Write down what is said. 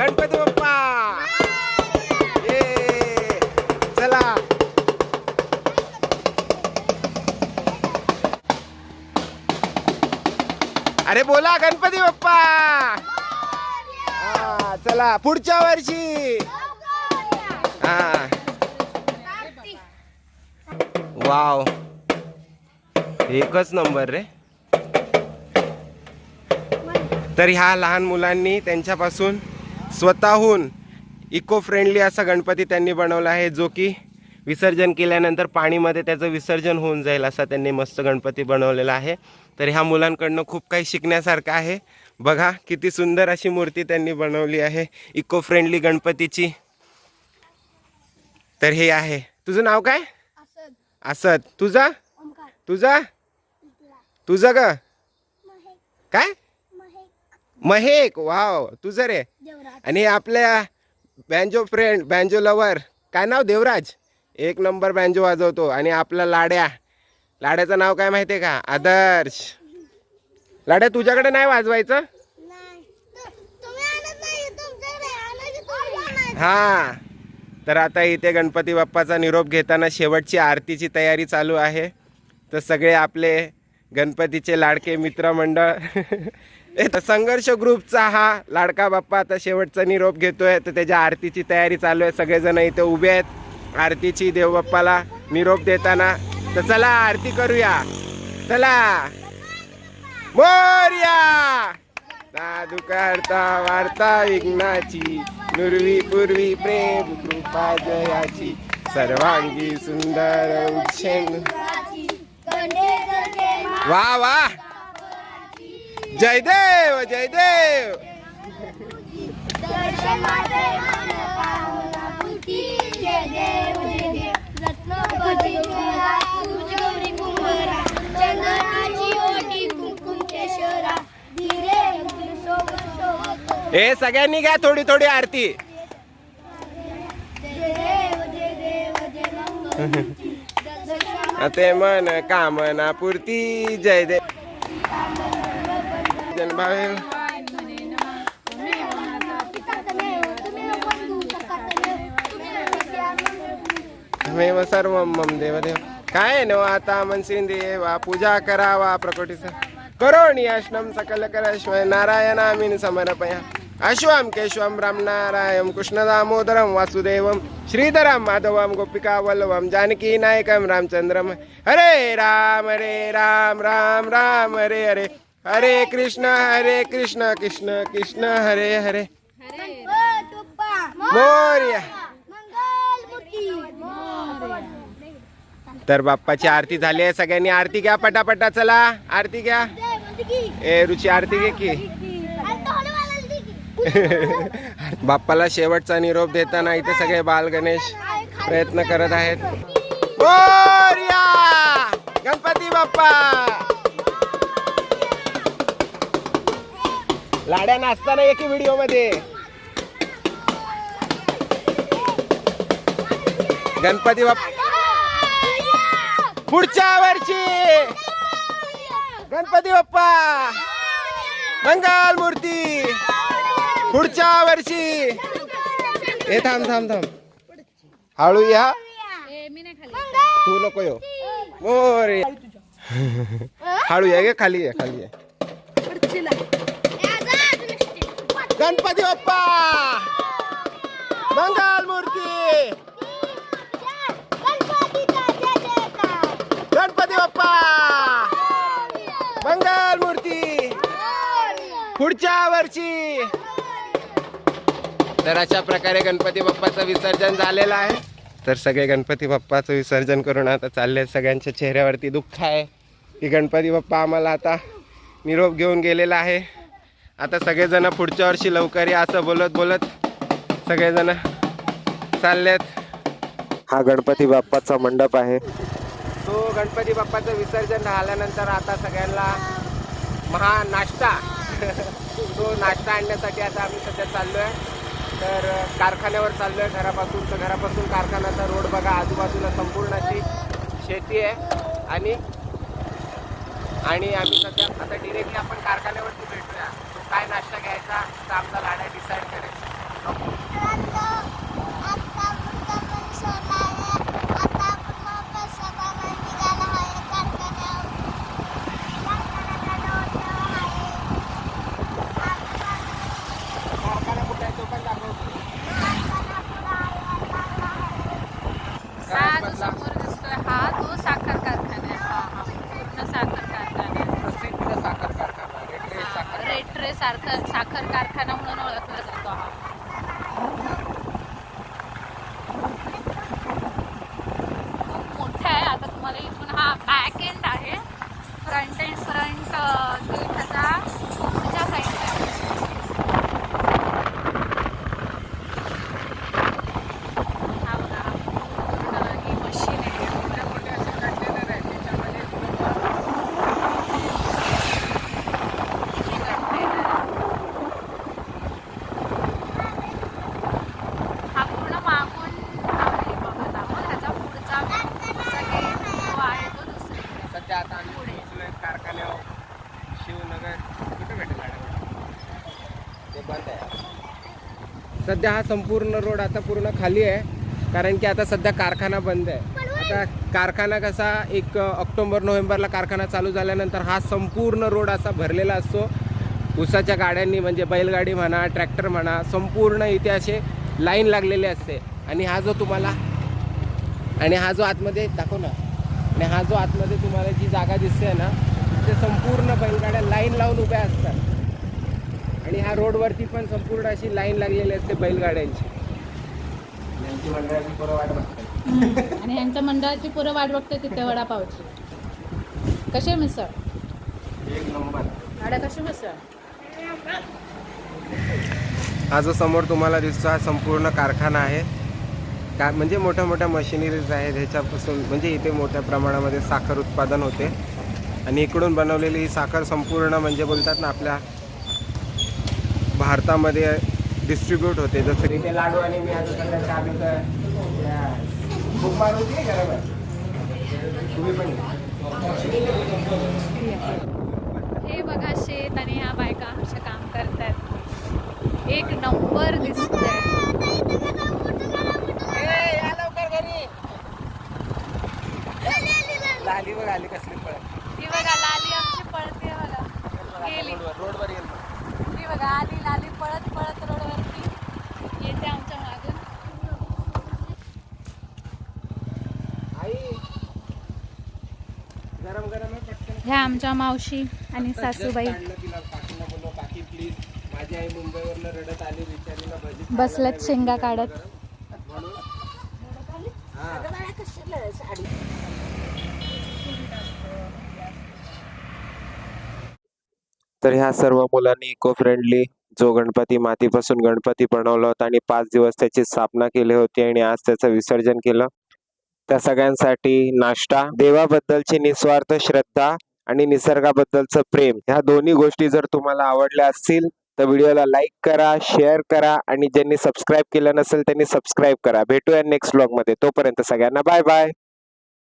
गणपती बाप्पा! ये चला. अरे बोला गणपती बाप्पा! हा चला पुढच्या वर्षी. हा. वाव. एकच नंबर रे. तर ह्या लहान मुलांनी त्यांच्यापासून स्वतःहून इको फ्रेंडली असा गणपती त्यांनी बनवला आहे जो की विसर्जन केल्यानंतर पाणीमध्ये त्याचं विसर्जन होऊन जाईल असा त्यांनी मस्त गणपती बनवलेला आहे. तर ह्या मुलांकडनं खूप काही शिकण्यासारखं आहे. बघा किती सुंदर अशी मूर्ती त्यांनी बनवली आहे इको फ्रेंडली गणपतीची. तर हे आहे. तुझं नाव काय? असद. तुझा? तुझा? तुझं ग? काय? महेक वाव तुझं रे आणि आपल्या बँजो फ्रेंड बँजो लवर काय नाव? देवराज. एक नंबर बँजो वाजवतो. आणि आपला लाड्या. लाड्याचं नाव काय माहितीये का? आदर्श. लाड्या तुझ्याकडे नाही वाजवायचं? हा. तर आता इथे गणपती बाप्पाचा निरोप घेताना शेवटची आरतीची तयारी चालू आहे. तर सगळे आपले गणपतीचे लाडके मित्रमंडळ. संघर्ष ग्रुपचा हा लाडका बाप्पा आता शेवटचा निरोप घेतोय. तर त्याच्या आरतीची तयारी चालू आहे. सगळेजण इथे उभे आहेत. आरतीची देवबाप्पाला निरोप देताना. तर चला आरती करूया. चला. मोर्या! साधू करता वार्ता विघ्नाची. नुरवी पूर्वी प्रेम कृपा जयाची. सर्वांगी सुंदर उच्छेन वा वा! जय देव जय देव हे सगळ्यांनी घ्या थोडी थोडी आरती. ते मन कामना पूर्ती जय देव जनभावे मेव सर्व मम देवदेव काय न आता मनसिन देवा पूजा करावा प्रकोटीचा करोणी अश्नम सकल करश्व नारायणामीन समर्पया अश्वम केशवम रामनारायण कृष्ण दामोदरम वासुदेवम श्रीधरम माधवम गोपिका वल्लभम जानकी नायकम रामचंद्रम हरे राम हरे राम राम राम हरे हरे हरे कृष्ण हरे कृष्ण कृष्ण कृष्ण हरे हरे। मोर्या। तर बाप्पाची आरती झाली आहे सगळ्यांनी आरती घ्या पटापटा चला आरती घ्या. ए रुची आरती घे की. बाप्पाला शेवटचा निरोप देताना इथे सगळे बाल गणेश प्रयत्न करत आहेत. गणपती बाप्पा! लाड्या नाचताना एकी व्हिडिओमध्ये गणपती बाप्पा. पुढच्या वर्षी. गणपती बाप्पा. मंगल मूर्ती. पुढच्या वर्षी. हे थांब थांब थांब. हळू या. तू नको मोरे. हळू या गे खाली ये खाली ये. गणपती बाप्पा! मंगल मूर्ती! गणपती बाप्पा! मंगल मूर्ती! पुढच्या वर्षी! तर अशा प्रकारे गणपती बाप्पाचं विसर्जन झालेलं आहे. तर सगळे गणपती बाप्पाचं विसर्जन करून आता चालले आहेत. सगळ्यांच्या चेहऱ्यावरती दुःख आहे की गणपती बाप्पा आम्हाला आता निरोप घेऊन गेलेला आहे. आता सगळेजण पुढच्या वर्षी लवकर या असं बोलत बोलत सगळेजण चाललेत. हा गणपती बाप्पाचा मंडप आहे. तो गणपती बाप्पाचं विसर्जन झाल्यानंतर आता सगळ्यांना महा नाश्ता. तो नाश्ता आणण्यासाठी आता आम्ही सध्या चाललो आहे तर कारखान्यावर चाललो आहे घरापासून. तर घरापासून कारखान्याचा रोड बघा आजूबाजूला संपूर्ण अशी शेती आहे. आणि आणि आम्ही सध्या आता डिरेक्टली आपण कारखान्यावरती भेटूया. काय नाश्ता घ्यायचा? तर आमचा गाड्या डिसाईड करेल. साखर कारखाना म्हणून ओळखला सध्या हा संपूर्ण रोड आता पूर्ण खाली आहे कारण की आता सध्या कारखाना बंद आहे. आता कारखाना कसा एक ऑक्टोबर नोव्हेंबरला कारखाना चालू झाल्यानंतर हा संपूर्ण रोड असा भरलेला असतो. उसाच्या गाड्यांनी म्हणजे बैलगाडी म्हणा ट्रॅक्टर म्हणा संपूर्ण इथे असे लाईन लागलेले असते. आणि हा जो तुम्हाला आणि हा जो आतमध्ये दाखव ना. आणि हा जो आतमध्ये तुम्हाला जी जागा दिसते ना ते संपूर्ण बैलगाड्या लाईन लावून उभ्या असतात. आणि ह्या रोडवरती पण संपूर्ण अशी लाईन लागलेली असते बैलगाड्यांची. यांची मंडळाची पोरं वाट बघतात आणि यांच्या मंडळाची पुरं वाट बघते तिथे वडापावची. कशी आहे मिसळ एक नंबर. गाड्या कशी मिसळ हा जो समोर तुम्हाला दिसतो हा संपूर्ण कारखाना आहे. का म्हणजे मोठ्या मोठ्या मशिनरीज आहेत ह्याच्यापासून म्हणजे इथे मोठ्या प्रमाणामध्ये साखर उत्पादन होते. आणि इकडून बनवलेली ही साखर संपूर्ण म्हणजे बोलतात ना आपल्या भारतामध्ये डिस्ट्रीब्यूट होते. जसं इथे लाडू आणि मी आता सध्या चहा पितोय. खूप मार होती बरोबर तुम्ही पण. हे बघा शेत आणि ह्या बायका अशा काम करतात. एक नंबर या लवकर घरी. लाली बघ आली कसली? ह्या आमच्या मावशी आणि सासूबाई. नाही शेंगा काढत. तर ह्या सर्व मुलांनी इको फ्रेंडली जो गणपती मातीपासून गणपती बनवला होता आणि पाच दिवस त्याची स्थापना केली होती आणि आज त्याचं विसर्जन केलं. त्या सगळ्यांसाठी नाश्ता देवाबद्दलची निस्वार्थ श्रद्धा आणि निसर्गाबद्दलचं प्रेम. ह्या दोन्ही गोष्टी जर तुम्हाला आवडल्या असतील तर व्हिडिओला लाईक करा शेअर करा आणि ज्यांनी सबस्क्राईब केलं नसेल त्यांनी सबस्क्राईब करा. भेटूया नेक्स्ट ब्लॉगमध्ये तोपर्यंत सगळ्यांना बाय बाय.